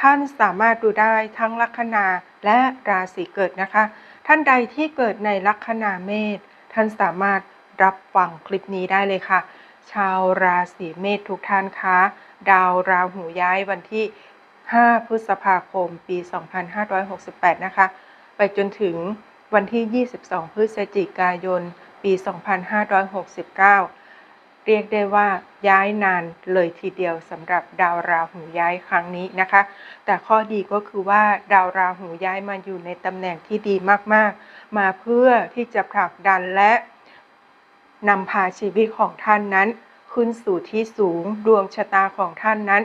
ท่านสามารถดูได้ทั้งลัคนาและราศีเกิดนะคะ ท่านใดที่เกิดในลัคนาเมษท่านสามารถรับฟังคลิปนี้ได้เลยค่ะ ชาวราศีเมษทุกท่านคะดาวราหูย้ายวันที่ 5 พฤษภาคม ปี 2568 นะคะ ไปจนถึงวันที่ 22 พฤศจิกายน ปี 2569 เรียกได้ว่าย้ายนานเลยทีเดียวสำหรับดาวราหูย้ายครั้งนี้นะคะ แต่ข้อดีก็คือว่าดาวราหูย้ายมาอยู่ในตำแหน่งที่ดีมากๆ มาเพื่อที่จะผลักดันและนำพาชีวิตของท่านนั้น ขึ้นสู่ที่สูงดวงชะตาของท่านนั้น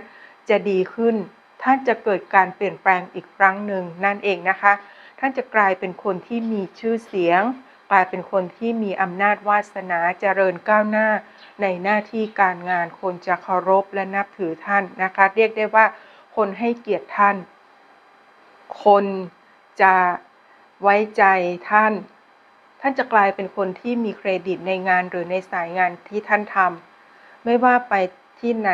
จะดีขึ้น ท่านจะเกิดการเปลี่ยนแปลงอีกครั้งหนึ่งนั่นเองนะคะ ท่านจะกลายเป็นคนที่มีชื่อเสียง กลายเป็นคนที่มีอำนาจวาสนาเจริญก้าวหน้า ในหน้าที่การงานคนจะเคารพและนับถือท่านนะคะ เรียกได้ว่าคนให้เกียรติท่าน คนจะไว้ใจท่าน ท่านจะกลายเป็นคนที่มีเครดิตในงานหรือในสายงานที่ท่านทำไม่ว่าไปที่ไหน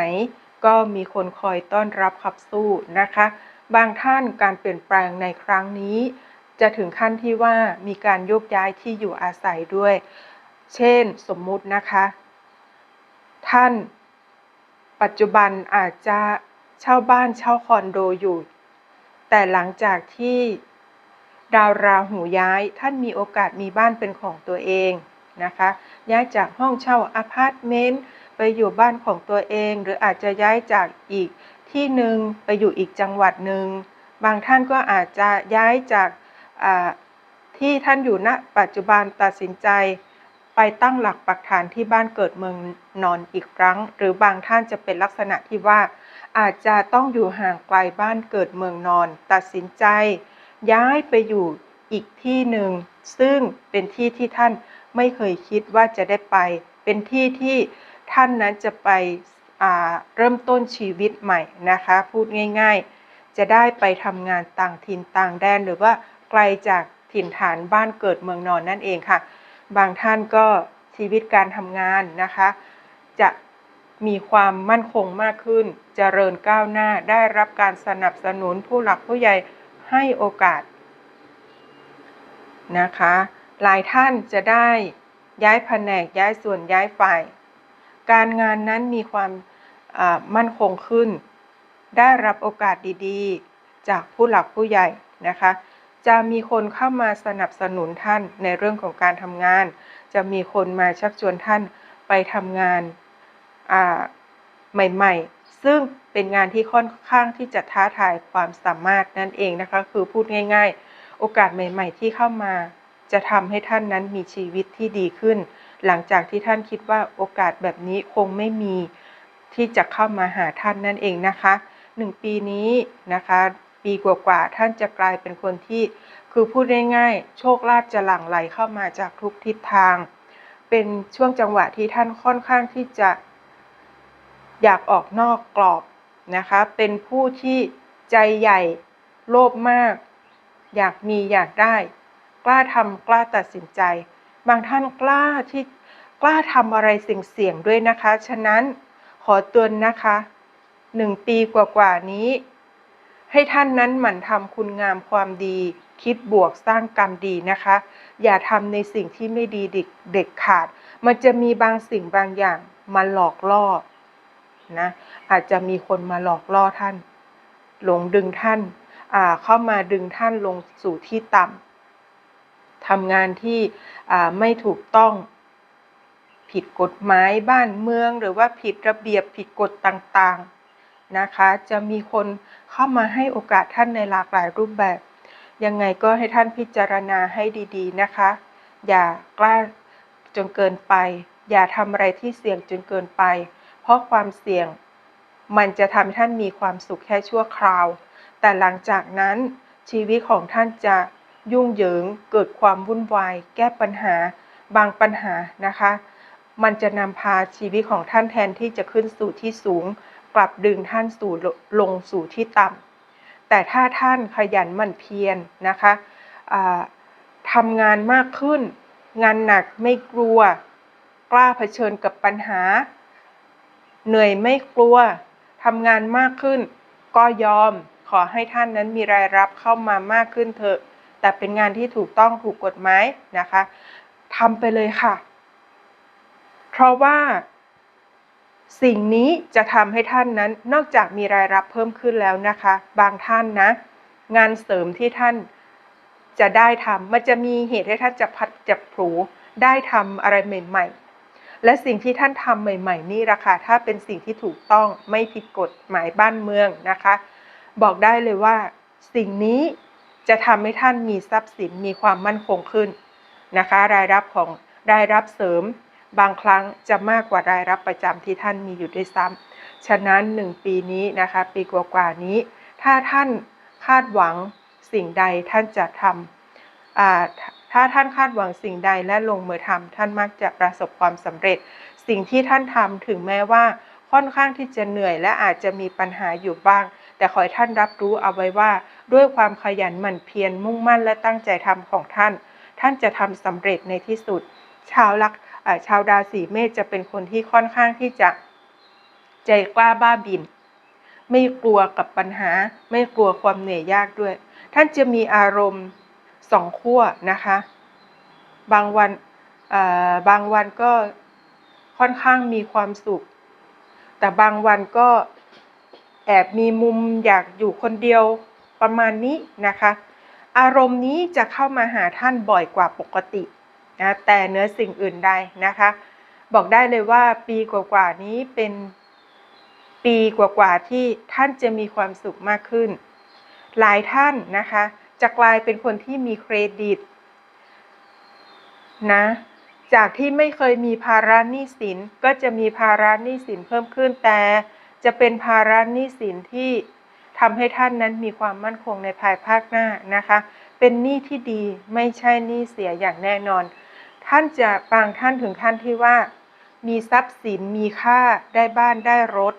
ก็มีคนคอยต้อนรับขับสู้นะคะ บางท่านการเปลี่ยนแปลงในครั้งนี้ จะถึงขั้นที่ว่ามีการโยกย้ายที่อยู่อาศัยด้วย เช่น สมมุตินะคะ ท่าน ปัจจุบันอาจจะเช่าบ้านเช่าคอนโดอยู่ แต่หลังจากที่ดาวราหูย้ายท่านมีโอกาสมีบ้านเป็นของตัวเองนะคะ ย้ายจากห้องเช่าอพาร์ตเมนต์ไปอยู่บ้านของตัวเอง หรืออาจจะย้ายจากอีกที่หนึ่งไปอยู่อีกจังหวัดหนึ่งบางท่านก็อาจจะย้ายจากที่ท่านอยู่ณ ปัจจุบันตัดสินใจ ไปตั้งหลักปักฐานที่บ้านเกิดเมืองนอนอีกครั้ง หรือบางท่านจะเป็นลักษณะที่ว่า อาจจะต้องอยู่ห่างไกลบ้านเกิดเมืองนอน ตัดสินใจ ย้ายไปอยู่อีกที่หนึ่ง ซึ่งเป็นที่ที่ท่านไม่เคยคิดว่าจะได้ไป เป็นที่ที่ท่านนั้นจะไปเริ่มต้นชีวิตใหม่นะคะ พูดง่าย ๆ จะได้ไปทำงานต่างถิ่นต่างแดน หรือว่าไกลจากถิ่นฐานบ้านเกิดเมืองนอนนั่นเองค่ะ บางท่านก็ชีวิตการทำงานนะคะ จะมีความมั่นคงมากขึ้นเจริญก้าวหน้าได้รับการสนับสนุนผู้หลักผู้ใหญ่ให้โอกาสนะคะ หลายท่านจะได้ย้ายแผนกย้ายส่วนย้ายฝ่าย การงานนั้นมีความมั่นคงขึ้น ได้รับโอกาสดีๆ จากผู้หลักผู้ใหญ่นะคะ จะมีคนเข้ามาสนับสนุนท่านในเรื่องของการทำงาน จะมีคนมาชักชวนท่านไปทำงานใหม่ ๆ ซึ่งเป็นงานที่ค่อนข้างที่จะท้าทายความสามารถนั่นเองนะคะ คือพูดง่าย ๆ โอกาสใหม่ ๆ ที่เข้ามา จะทำให้ท่านนั้นมีชีวิตที่ดีขึ้น หลังจากที่ท่านคิดว่าโอกาสแบบนี้คงไม่มีที่จะเข้ามาหาท่านนั่นเองนะคะหนึ่งปีนี้นะคะ ปีกว่าๆท่านจะกลายเป็นคนที่ คือพูดง่ายๆโชคลาภจะหลั่งไหลเข้ามาจากทุกทิศทาง เป็นช่วงจังหวะที่ท่านค่อนข้างที่จะอยากออกนอกกรอบนะคะ เป็นผู้ที่ใจใหญ่โลภมาก อยากมีอยากได้ กล้าทำกล้าตัดสินใจ บางท่านกล้าที่กล้าทำอะไรเสี่ยงๆด้วยนะคะ ฉะนั้นขอเตือนนะคะหนึ่งปีกว่าๆนี้ ให้ท่านนั้นหมั่นทำคุณงามความดี คิดบวกสร้างกรรมดีนะคะ อย่าทำในสิ่งที่ไม่ดีเด็กขาด มันจะมีบางสิ่งบางอย่างมาหลอกล่อนะอาจจะมีคนมาหลอกล่อท่าน หลงดึงท่านเข้ามาดึงท่านลงสู่ที่ต่ำทำงานที่ไม่ถูกต้องผิดกฎหมายบ้านเมืองหรือว่าผิดระเบียบผิดกฎต่างๆ นะคะ จะมีคนเข้ามาให้โอกาสท่านในหลากหลายรูปแบบ ยังไงก็ให้ท่านพิจารณาให้ดีๆนะคะ อย่ากล้าจนเกินไป อย่าทำอะไรที่เสี่ยงจนเกินไป เพราะความเสี่ยง มันจะทำให้ท่านมีความสุขแค่ชั่วคราว แต่หลังจากนั้นชีวิตของท่านจะยุ่งเหยิงเกิดความวุ่นวาย แก้ปัญหา บางปัญหานะคะ มันจะนำพาชีวิตของท่านแทนที่จะขึ้นสู่ที่สูง กลับดึงท่านสู่ลงสู่ที่ต่ำแต่ถ้าท่านขยันหมั่นเพียรนะคะทำงานมากขึ้น งานหนักไม่กลัว กล้าเผชิญกับปัญหา เหนื่อยไม่กลัวทำงานมากขึ้น ก็ยอมขอให้ท่านนั้นมีรายรับเข้ามามากขึ้นเถอะ แต่เป็นงานที่ถูกต้องถูกกฎหมายนะคะทำไปเลยค่ะ เพราะว่า สิ่งนี้จะทำให้ท่านนั้นนอกจากมีรายรับเพิ่มขึ้นแล้วนะคะ บางท่านนะ งานเสริมที่ท่านจะได้ทำมันจะมีเหตุให้ท่านจะพัดจะผูได้ทำอะไรใหม่ ๆ และสิ่งที่ท่านทำใหม่ ๆ นี่ราคาถ้าเป็นสิ่งที่ถูกต้องไม่ผิดกฎหมายบ้านเมืองนะคะ บอกได้เลยว่า สิ่งนี้จะทำให้ท่านมีทรัพย์สินมีความมั่นคงขึ้นนะคะ รายรับของรายรับเสริม บางครั้งจะมากกว่ารายรับประจำที่ท่านมีอยู่ด้วยซ้ำฉะนั้นหนึ่งปีนี้นะคะปีกว่าๆนี้ ถ้าท่านคาดหวังสิ่งใดท่านจะทำอ่าถ้าท่านคาดหวังสิ่งใดและลงมือทำท่านมักจะประสบความสำเร็จ สิ่งที่ท่านทำถึงแม้ว่าค่อนข้างที่จะเหนื่อยและอาจจะมีปัญหาอยู่บ้าง แต่ขอให้ท่านรับรู้เอาไว้ว่า ด้วยความขยันหมั่นเพียรมุ่งมั่นและตั้งใจทำของท่าน ท่านจะทำสำเร็จในที่สุด ชาวลัก ชาวราศีเมษจะเป็นคนที่ค่อนข้างที่จะใจกล้าบ้าบิน ไม่กลัวกับปัญหา ไม่กลัวความเหนื่อยยากด้วย ท่านจะมีอารมณ์สองขั้วนะคะ บางวันบางวันก็ค่อนข้างมีความสุข แต่บางวันก็แอบมีมุมอยากอยู่คนเดียวประมาณนี้นะคะ อารมณ์นี้จะเข้ามาหาท่านบ่อยกว่าปกติ นะแต่เนื้อสิ่งอื่นใดนะคะ บอกได้เลยว่าปีกว่าๆนี้เป็นปีกว่าๆที่ท่านจะมีความสุขมากขึ้น หลายท่านนะคะ จะกลายเป็นคนที่มีเครดิตนะจากที่ไม่เคยมีภาระหนี้สินก็จะมีภาระหนี้สินเพิ่มขึ้นแต่จะเป็นภาระหนี้สินที่ทำให้ท่านนั้นมีความมั่นคงในภายภาคหน้านะคะ เป็นหนี้ที่ดีไม่ใช่หนี้เสียอย่างแน่นอน ท่านจะบางท่านถึงขั้นที่ว่า มีทรัพย์สินมีค่าได้บ้านได้รถ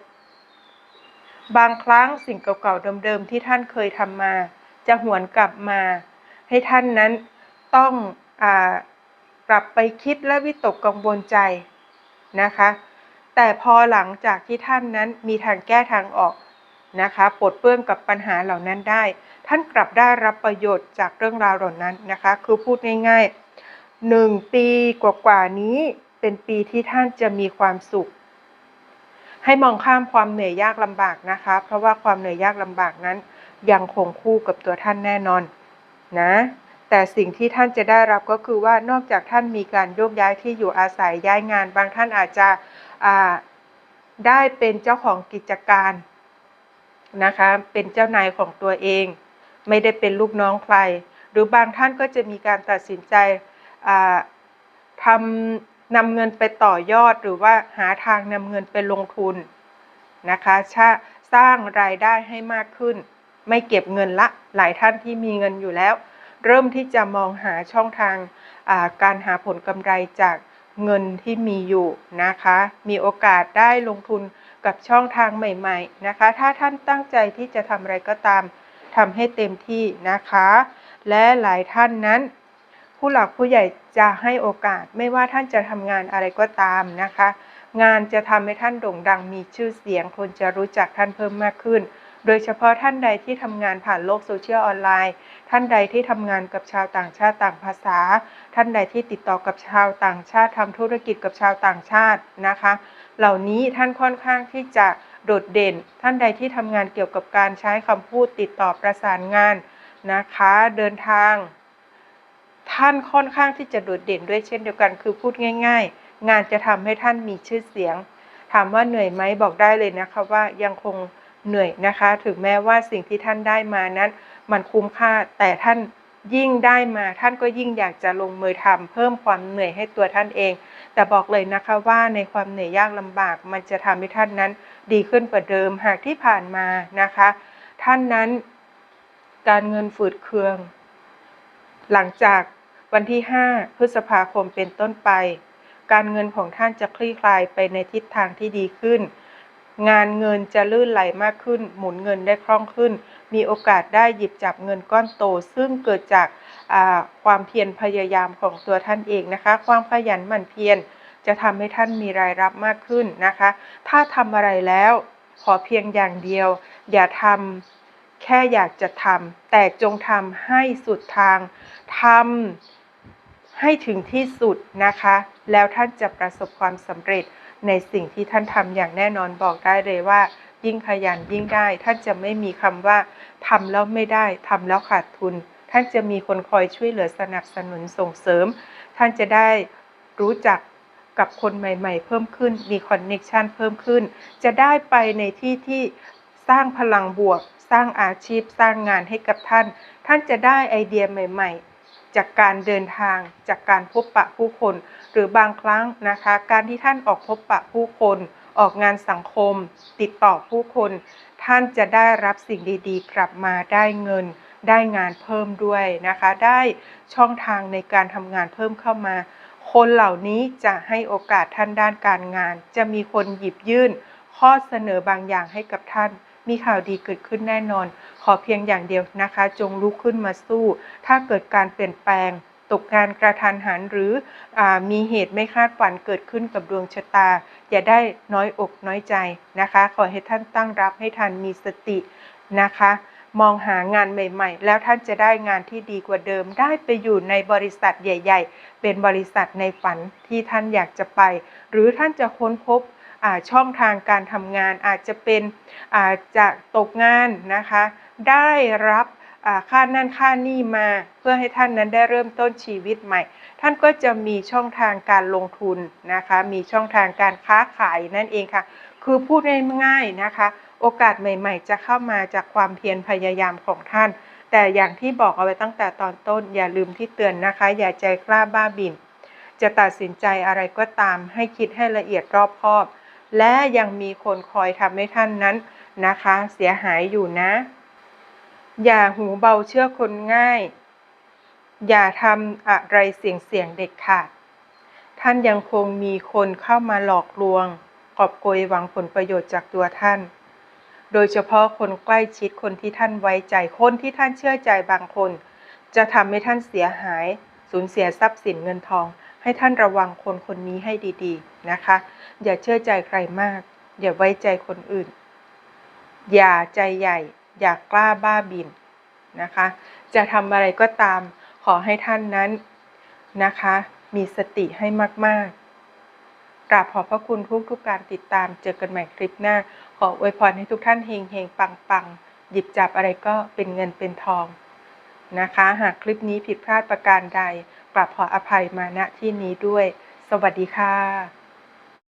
บางครั้งสิ่งเก่าๆเดิมๆที่ท่านเคยทำมา จะหวนกลับมา ให้ท่านนั้นต้องอกลับไปคิดและวิตกกังวลใจนะคะ แต่พอหลังจากที่ท่านนั้นมีทางแก้ทางออกนะคะปลดเปื้องกับปัญหาเหล่านั้นได้ ท่านกลับได้รับประโยชน์จากเรื่องราวเหล่านั้นนะคะ คือพูดง่ายๆ หนึ่งปีกว่า ๆ นี้เป็นปีที่ท่านจะมีความสุข ให้มองข้ามความเหนื่อยยากลำบากนะคะ เพราะว่าความเหนื่อยยากลำบากนั้น ยังคงคู่กับตัวท่านแน่นอนนะ แต่สิ่งที่ท่านจะได้รับก็คือว่านอกจากท่านมีการโยกย้ายที่อยู่อาศัยย้ายงาน บางท่านอาจจะได้เป็นเจ้าของกิจการนะคะ เป็นเจ้านายของตัวเอง ไม่ได้เป็นลูกน้องใคร หรือบางท่านก็จะมีการตัดสินใจ ทำนำเงินไปต่อยอดหรือว่าหาทางนำเงินไปลงทุนนะคะสร้างรายได้ให้มากขึ้น ไม่เก็บเงินละหลายท่านที่มีเงินอยู่แล้ว เริ่มที่จะมองหาช่องทางการหาผลกำไรจากเงินที่มีอยู่นะคะ มีโอกาสได้ลงทุนกับช่องทางใหม่ ๆ นะคะ ถ้าท่านตั้งใจที่จะทำอะไรก็ตามทำให้เต็มที่นะคะ และหลายท่านนั้น ผู้หลักผู้ใหญ่จะให้โอกาสไม่ว่าท่านจะทำงานอะไรก็ตามนะคะ งานจะทำให้ท่านโด่งดังมีชื่อเสียง คนจะรู้จักท่านเพิ่มมากขึ้น โดยเฉพาะท่านใดที่ทำงานผ่านโลกโซเชียลออนไลน์ ท่านใดที่ทำงานกับชาวต่างชาติต่างภาษา ท่านใดที่ติดต่อกับชาวต่างชาติทำธุรกิจกับชาวต่างชาตินะคะ เหล่านี้ท่านค่อนข้างที่จะโดดเด่น ท่านใดที่ทำงานเกี่ยวกับการใช้คำพูดติดต่อประสานงานนะคะ เดินทาง ท่านค่อนข้างที่จะโดดเด่นด้วยเช่นเดียวกัน คือพูดง่าย ๆ งานจะทำให้ท่านมีชื่อเสียง ถามว่าเหนื่อยไหมบอกได้เลยนะคะว่ายังคงเหนื่อยนะคะ ถึงแม้ว่าสิ่งที่ท่านได้มานั้น มันคุ้มค่าแต่ท่านยิ่งได้มาท่านก็ยิ่งอยากจะลงมือทำเพิ่มความเหนื่อยให้ตัวท่านเอง แต่บอกเลยนะคะว่าในความเหนื่อยยากลำบาก มันจะทำให้ท่านนั้น ดีขึ้นกว่าเดิมหากที่ผ่านมานะคะ ท่านนั้น การเงินฝืดเคือง หลังจากวันที่ 5 พฤษภาคมเป็นต้นไป การเงินของท่านจะคลี่คลายไปในทิศทางที่ดีขึ้น งานเงินจะลื่นไหลมากขึ้น หมุนเงินได้คล่องขึ้น มีโอกาสได้หยิบจับเงินก้อนโต ซึ่งเกิดจากาความเพียรพยายามของตัวท่านเองนะคะ ความขยันหมั่นเพียรจะทำให้ท่านมีรายรับมากขึ้นนะคะ ถ้าทำอะไรแล้วขอเพียงอย่างเดียว อย่าทำ แค่อยากจะทำแต่จงทำให้สุดทางทำให้ถึงที่สุดนะคะ แล้วท่านจะประสบความสำเร็จในสิ่งที่ท่านทำอย่างแน่นอนบอกได้เลยว่า ยิ่งขยันยิ่งได้ ท่านจะไม่มีคำว่าทำแล้วไม่ได้ทำแล้วขาดทุน ท่านจะมีคนคอยช่วยเหลือสนับสนุนส่งเสริม ท่านจะได้รู้จักกับคนใหม่ ๆ เพิ่มขึ้น มีคอนเน็ชันเพิ่มขึ้น จะได้ไปในที่ที่ สร้างพลังบวก สร้างอาชีพ สร้างงานให้กับท่าน ท่านจะได้ไอเดียใหม่ ๆ จากการเดินทาง จากการพบปะผู้คน หรือบางครั้งนะคะ การที่ท่านออกพบปะผู้คน ออกงานสังคม ติดต่อผู้คน ท่านจะได้รับสิ่งดีๆ กลับมาได้เงิน ได้งานเพิ่มด้วยนะคะ ได้ช่องทางในการทำงานเพิ่มเข้ามาคนเหล่านี้จะให้โอกาสท่านด้านการงาน จะมีคนหยิบยื่น ข้อเสนอบางอย่างให้กับท่าน มีข่าวดีเกิดขึ้นแน่นอน ขอเพียงอย่างเดียวนะคะ จงลุกขึ้นมาสู้ ถ้าเกิดการเปลี่ยนแปลง ตกงานกระทันหันหรืออมีเหตุไม่คาดฝันเกิดขึ้นกับดวงชะตา อย่าได้น้อยอกน้อยใจนะคะ ขอให้ท่านตั้งรับให้ทันมีสตินะคะมองหางานใหม่ ๆ แล้วท่านจะได้งานที่ดีกว่าเดิม ได้ไปอยู่ในบริษัทใหญ่ ๆ เป็นบริษัทในฝันที่ท่านอยากจะไป หรือท่านจะค้นพบ ช่องทางการทำงานอาจจะเป็นอาจจะตกงานนะคะ ได้รับค่านั่นค่านี่มาเพื่อให้ท่านนั้นได้เริ่มต้นชีวิตใหม่ ท่านก็จะมีช่องทางการลงทุนนะคะ มีช่องทางการค้าขายนั่นเองค่ะ คือพูดง่ายๆนะคะ โอกาสใหม่ ๆ จะเข้ามาจากความเพียรพยายามของท่าน แต่อย่างที่บอกเอาไว้ตั้งแต่ตอนต้น อย่าลืมที่เตือนนะคะ อย่าใจกล้าบ้าบิ่นจะตัดสินใจอะไรก็ตามให้คิดให้ละเอียดรอบคอบ และยังมีคนคอยทำให้ท่านนั้นนะคะ เสียหายอยู่นะ อย่าหูเบาเชื่อคนง่าย อย่าทำอะไรเสี่ยงๆเด็ดขาดท่านยังคงมีคนเข้ามาหลอกลวง กอบโกยหวังผลประโยชน์จากตัวท่าน โดยเฉพาะคนใกล้ชิดคนที่ท่านไว้ใจ คนที่ท่านเชื่อใจบางคน จะทำให้ท่านเสียหาย สูญเสียทรัพย์สินเงินทอง ให้ท่านระวังคนคนนี้ให้ดีๆนะคะ อย่าเชื่อใจใครมาก อย่าไว้ใจคนอื่น อย่าใจใหญ่ อย่ากล้าบ้าบินนะคะ จะทำอะไรก็ตามขอให้ท่านนั้นนะคะ มีสติให้มากๆกราบขอบพระคุณทุกทุกการติดตาม เจอกันใหม่คลิปหน้า ขออวยพรให้ทุกท่านเฮงเฮงปังปังหยิบจับอะไรก็เป็นเงินเป็นทองนะคะ หากคลิปนี้ผิดพลาดประการใด กราบขออภัยมาณที่นี้ด้วย สวัสดีค่ะ